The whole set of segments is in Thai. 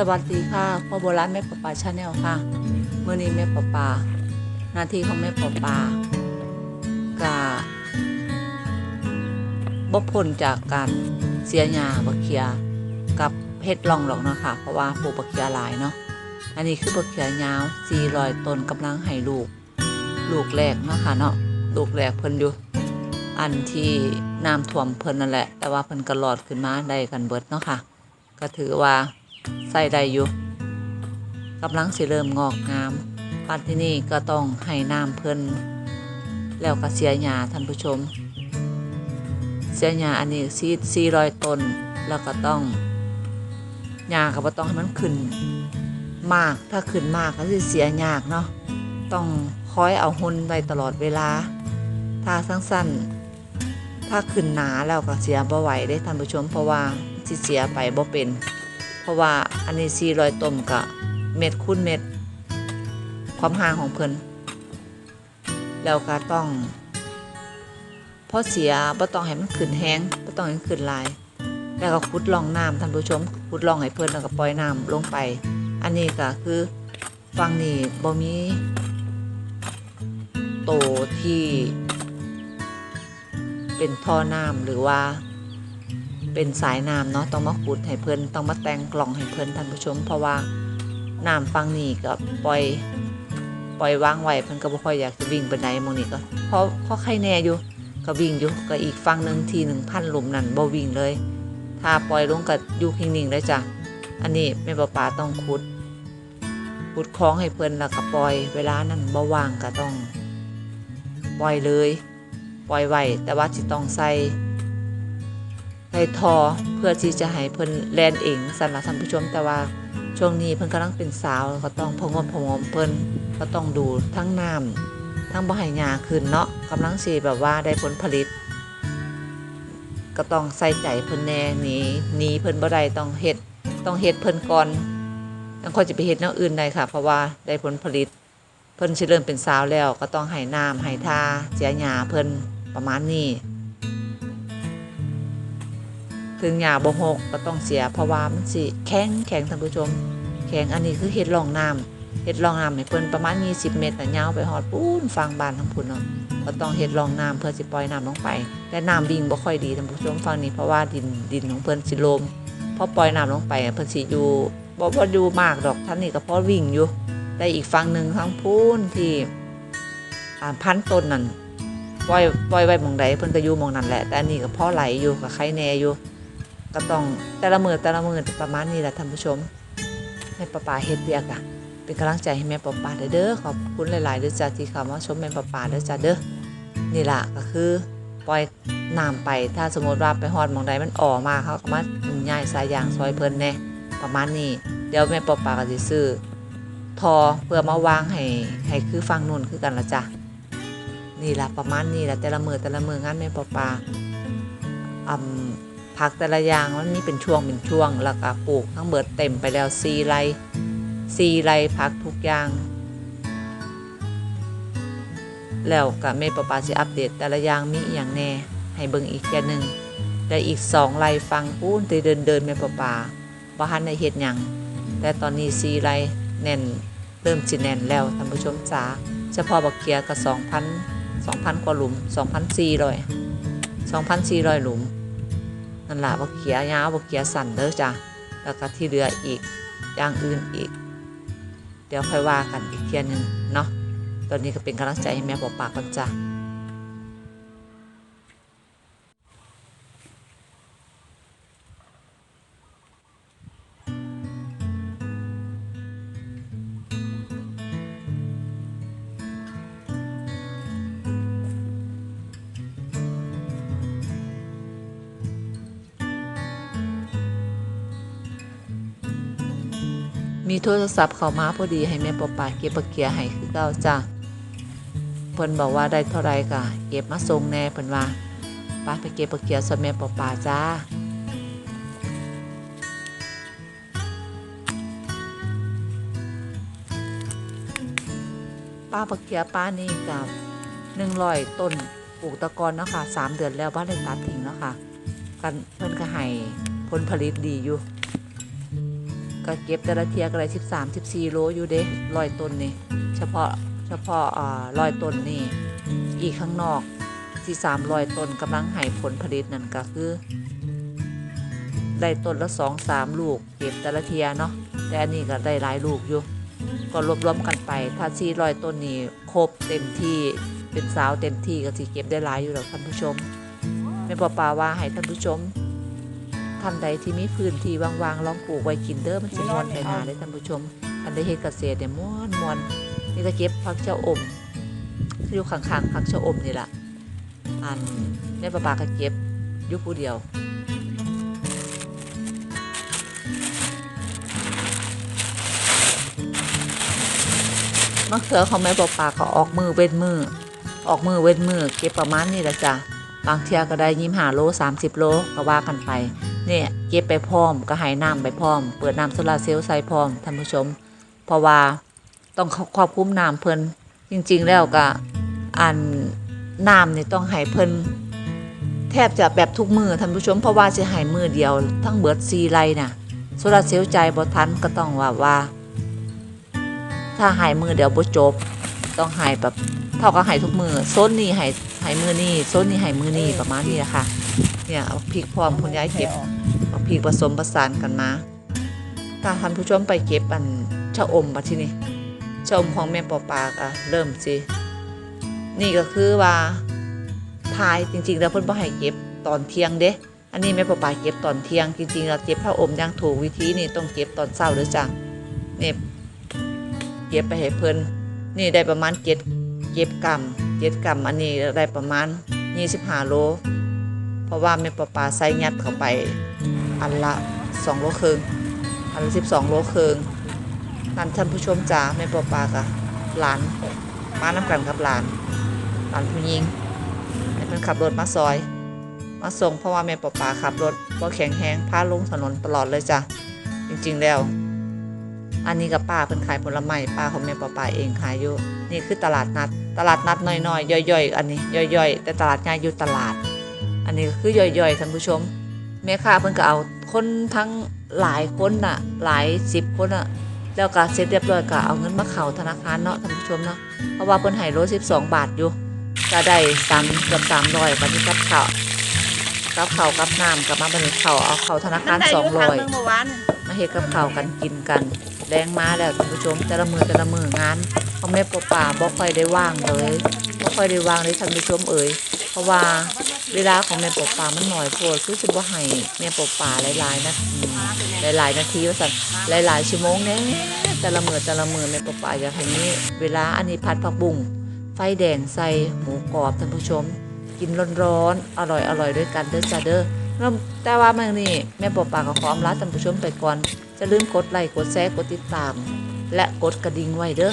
สวัสดีค่ะพ่อโบราณแม่ปอปาชาแนลค่ะเมื่อนี้แม่ปอปาหน้าที่ของแม่ปอปากะบ่พ้นจากการเสียหญ้าบักเขียกับเพชรลองหรอกเนาะค่ะเพราะว่าปลูกบักเขียหลายเนาะอันนี้คือบักเขียยาว400ต้นกำลังให้ลูก ลูกแรกเนาะค่ะเนาะลูกแรกเพิ่นอยู่ อันที่น้ำท่วมเพิ่นนั่นแหละ แต่ว่าเพิ่นก็รอดขึ้นมาได้กันเบิดเนาะค่ะ ก็ถือว่า ใส่ได้อยู่กำลังสิเริ่มงอกงามปัดที่นี่ก็ต้องให้น้ำเพิ่นแล้วก็เสียหญ้าท่านผู้ชม เสียหญ้าอันนี้ซีสี่ร้อยต้นแล้วก็ต้องหญ้าก็บ่ต้องให้มันขึ้น มากถ้าขึ้นมากก็สิเสียยากเนาะต้องคอยเอาหุ่นไว้ตลอดเวลาถ้าสั้นๆถ้าขึ้นหนาแล้วก็เสียบ่ไหวได้ท่านผู้ชมเพราะว่าสิเสียไปบ่เป็น ราะว่าอันนี้400ต้มกับเม็ดคูณเม็ด ความห่างของเพิ่นแล้วก็ต้องพอเสียบ่ต้องให้มันขึ้นแห้งบ่ต้องให้มันขึ้นลาย แล้วก็ขุดร่องน้ำท่านผู้ชมขุดร่องให้เพิ่นแล้วก็ปล่อยน้ำลงไป อันนี้ก็คือฝั่งนี้บ่มีโตที่เป็นท่อน้ำหรือว่า เป็นสายน้ำเนาะต้องมาขุดให้เพิ่นต้องมาแต่งกล่องให้เพิ่นท่านผู้ชม เพราะว่าน้ำฟังนี่ก็ปล่อยปล่อยวางไว้เพิ่นก็บ่ค่อยอยากจะวิ่งไปไหนมองนี้ก็เพราะเพราะใครแน่อยู่ก็วิ่งอยู่ก็อีกฝั่งหนึ่งทีหนึ่งพันหลุมนั่นบ่วิ่งเลย ถ้าปล่อยลงก็อยู่นิ่งๆเลยจ้ะอันนี้แม่ปลาปาต้องขุดขุดคลองให้เพิ่นแล้วก็ปล่อยเวลานั้นบ่ว่างก็ต้อง ปล่อยเลย ปล่อยไว้แต่ว่าสิต้องใส่ ใส่ทอเพื่อที่จะให้เพิ่นแลนเองสำหรับท่านผู้ชมแต่ว่าช่วงนี้เพิ่นกำลังเป็นสาวก็ต้องพงมพงมเพิ่นก็ต้องดูทั้งน้ำทั้งบ่ให้หญ้าขึ้นเนาะกำลังสิแบบว่าได้ผลผลิต ก็ต้องใส่ใจเพิ่นแน่นีหนีเพิ่นบ่ได้ต้องเฮ็ดต้องเฮ็ดเพิ่นก่อนยังค่อยจะไปเฮ็ดแนวอื่นได้ค่ะ เพราะว่าได้ผลผลิต เพิ่นสิเริ่มเป็นสาวแล้ว ก็ต้องให้น้ำให้ทาเสียหญ้าเพิ่นประมาณนี้ ถึงหญ้าบ่หกก็ต้องเสียเพราะว่ามันสิแข็งแข็งท่านผู้ชม แข็งอันนี้คือเฮ็ดรองน้ำเฮ็ดรองน้ำให้เพิ่นประมาณ 20 เมตรแต่ยาวไปฮอดปูนฟังบานทั้งพุ่นเนาะก็ต้องเฮ็ดรองน้ำเพื่อสิปล่อยน้ำลงไป แต่น้ำวิ่งบ่ค่อยดีท่านผู้ชมฟังนี้เพราะว่าดินดินของเพิ่นสิโลมพอปล่อยน้ำลงไปเพิ่นสิอยู่บ่บ่อยู่มากดอกท่านนี่ก็พอวิ่งอยู่แต่อีกฝั่งหนึ่งทั้งพูนที่พันต้นนั่นปล่อยปล่อยไว้หมองใดเพิ่นก็อยู่หมองนั้นแหละ แต่อันนี้ก็พอไหลอยู่ก็ใครแน่อยู่ ก็ต้องแต่ละมือแต่ละมือประมาณนี้แหละท่านผู้ชมแม่ปะปาเฮ็ดเวียกอะเป็นกำลังใจให้แม่ปะปาเด้อเด้อขอบคุณหลายๆเด้อจ้าที่เข้ามาชมแม่ปะปาเด้อจ้าเด้อนี่ล่ะก็คือปล่อยน้ำไปถ้าสมมติว่าไปฮอดมองใดมันออกมาเขาก็มาย้ายสายยางซอยเพิ่นแน่ประมาณนี้เดี๋ยวแม่ปะปาก็สิซื้อทอเพื่อมาวางให้ให้คือฟังนู่นคือกันละจ้ะนี่ล่ะประมาณนี้ล่ะแต่ละมือแต่ละมืองานแม่ปะปาอืม ผักแต่ละอย่างมันมีเป็นช่วงเป็นช่วง แล้วก็ปลูกทั้งเบิดเต็มไปแล้วซีไรซีไรผักทุกอย่าง แล้วก็แม่ประปาสิอัปเดตแต่ละอย่างมีอย่างแน่ ให้เบิ่งอีกแค่หนึ่งและอีกสองไรฟังปูนที่เดินเดินแม่ประปาบ่ทันในเฮ็ดหยังแต่ตอนนี้ซีไรแน่นเริ่มสิแน่นแล้วท่านผู้ชมจ๋าเฉพาะบักเขียก็สองพันสองพันกว่าหลุมสองพันสี่ร้อยสองพันสี่ร้อยหลุม นั่นแหละบักเขียยาวบักเขียสั่นเด้อจ้ะแล้วก็ที่เหลืออีกอย่างอื่นอีก เดี๋ยวค่อยว่ากันอีกเทียหนึงเนาะตอนนี้ก็เป็นกำลังใจให้แม่ปอปากกันจ้ะ มีโทรศัพท์เข้ามาพอดีให้แม่ปอปาเก็บบักเขียให้คือเก่าจ้ะเพิ่นบอกว่าได้เท่าไรก็เก็บมาส่งแน่เพิ่นว่าป้าไปเก็บบักเขียซะแม่ปอปาจ้าป้าบักเขียป้านี่กับหนึ่งร้อยต้นปลูกตะกอนเนาะค่ะสามเดือนแล้วบ้านได้ตัดทิ้งเนาะค่ะกันเพิ่นก็ให้ผลผลิตดีอยู่ ก็เก็บแต่ละเทียก็ได้สิบสามสิบสี่โลอยู่เด้ร้อยต้นนี่เฉพาะเฉพาะอ่าร้อยต้นนี่อีกข้างนอกที่สามร้อยต้นกำลังให้ผลผลิตนั่นก็คือได้ต้นละสองสามลูกเก็บแต่ละเทียเนาะแต่อันนี้ก็ได้หลายลูกอยู่ ก็รวบรวมกันไป ถ้าสี่ร้อยต้นนี่ครบเต็มที่เป็นสาวเต็มที่ก็สิเก็บได้หลายอยู่หรอกท่านผู้ชมแม่ปอปาว่าให้ท่านผู้ชม ท่านใดที่มีพื้นที่ว่างๆลองปลูกไว้กินเด้อมันสิม่วนไปหนาเลยท่านผู้ชมอันได้เฮ็ดเกษตรเนี่ยม่วนม่วนนี่ก็เก็บผักเจ้าอมอยู่ข้างๆผักเจ้าอมนี่แหละอันแม่ปอปาก็เก็บอยู่ผู้เดียวมะเขือของแม่ปอปาก็ออกมือเว้นมือออกมือเว้นมือเก็บประมาณนี้ละจ้ะ บางเทียก็ได้ยิ้มหาโล30โลก็ว่ากันไป เนี่ยเก็บไปพร้อมก็ให้น้ำไปพร้อม เปิดน้ำโซลาเซลล์ใส่พร้อมท่านผู้ชม เพราะว่าต้องควบคุมน้ำเพิ่นจริง ๆ แล้วก็อันน้ำนี่ต้องให้เพิ่นแทบจะแบบทุกมือท่านผู้ชมเพราะว่าจะให้มือเดียว ทั้งเบิดซีไรน่ะโซลาเซลล์ใจบ่ทันก็ต้องว่าว่า ถ้าหายมือเดียวบ่จบ ต้องหายแบบเท่ากับหายทุกมือโซนนี้หายหายมือนี่โซนนี้หายมือนี่ประมาณนี้อะค่ะเนี่ยเอาพริกพร้อมคุณยายเก็บเอาพริกผสมผสานกันมาถ้าท่านผู้ชมไปเก็บอันชะอมมาที่นี่ชะอมของแม่ปอปากอะเริ่มสินี่ก็คือว่าทายจริง ๆ แล้วเพิ่นบ่ให้เก็บตอนเที่ยงเด้อันนี้แม่ปอปาเก็บตอนเที่ยงจริงๆแล้วเก็บชะอมอย่างถูกวิธีนี่ต้องเก็บตอนเช้าเด้อจ้ะเนี่ยเก็บไปให้เพิ่น นี่ได้ประมาณเจ็ดเก็บกรัมเจ็ดกรัมอันนี้ได้ประมาณ25โล เพราะว่าแม่ปลาปลาใส่ยัดเข้าไปอันละ2โลครึ่งอันละ12โลครึ่งนั่นท่านผู้ชมจ๋าแม่ปลาปลากะหลานมาน้ำกันกับหลานหลานผู้หญิงให้เพิ่นขับรถมาซอย มาส่งเพราะว่าแม่ปลาปลาขับรถบ่แข็งแรงพาลงถนนตลอดเลยจ้ะจริงๆแล้ว อันนี้กับป้าเพิ่นขายผลไม้ป้าของแม่ป้าป้าเองขายอยู่นี่คือตลาดนัด ตลาดนัดน้อยๆย่อยๆ อันนี้ย่อยๆ แต่ตลาดใหญ่อยู่ตลาด อันนี้ก็คือย่อยๆท่านผู้ชมแม่ค้าเพิ่นก็เอาคนทั้งหลายคนน่ะ หลายสิบคนน่ะแล้วก็เสร็จเรียบร้อยก็เอาเงินมาเข้าธนาคารเนาะท่านผู้ชมเนาะเพราะว่าเพิ่นให้โล12บาทอยู่ก็ได้สามเกือบ300บัดนี้กับข้าวกับข้าวกับน้ำกับมาบัดนี้เข้าเอาเข้าธนาคารมันได้อยู่ครั้ง200หนึงเมื่อวานมาเฮ็ดกับข้าวกันกินกัน แรงมาแล้วท่านผู้ชมแต่ละมือแต่ละมืองานของแม่ปอป่าบ่ค่อยได้ว่างเลยบ่ค่อยได้ว่างเลยท่านผู้ชมเอ่ยเพราะว่าเวลาของแม่ปอป่ามันหน้อยโพดคือสิบ่ให้แม่ปอป่าหลายๆนาทีหลายๆนาทีว่าซั่นหลายๆชั่วโมงแน่แต่ละมือแต่ละมือแม่ปอป่าอยากให้มีเวลาอันนี้ผัดผักบุ้งไฟแดงใส่หมูกรอบท่านผู้ชม กินร้อนๆอร่อยๆด้วยกันเด้อจ้าเด้อ แล้วแต่ว่าเมื่อนี้แม่ปอปากก็ขออำลาท่านผู้ชมไปก่อนจะลืมกดไลค์กดแชร์กดติดตาม และกดกระดิ่งไว้เด้อ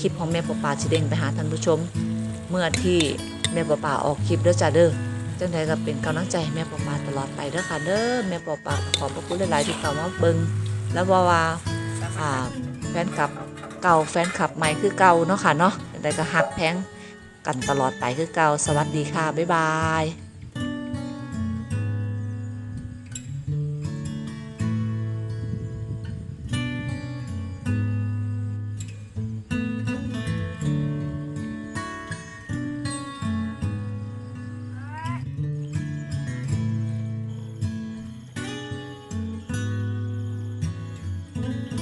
คลิปของแม่ปอปาชิเด้งไปหาท่านผู้ชม เมื่อที่แม่ปอปาออกคลิปเด้อจ้าเด้อจังใดก็เป็นกำลังใจให้แม่ปอปาตลอดไปเด้อค่ะเด้อแม่ปอปาขอบพระคุณหลายๆที่เข้ามาเบิ่งแล้วว่าว่าแฟนคลับเก่าแฟนคลับใหม่คือเก่าเนาะค่ะเนาะจังใดก็ฮักแพงกันตลอดไปคือเก่าสวัสดีค่ะบ๊ายบาย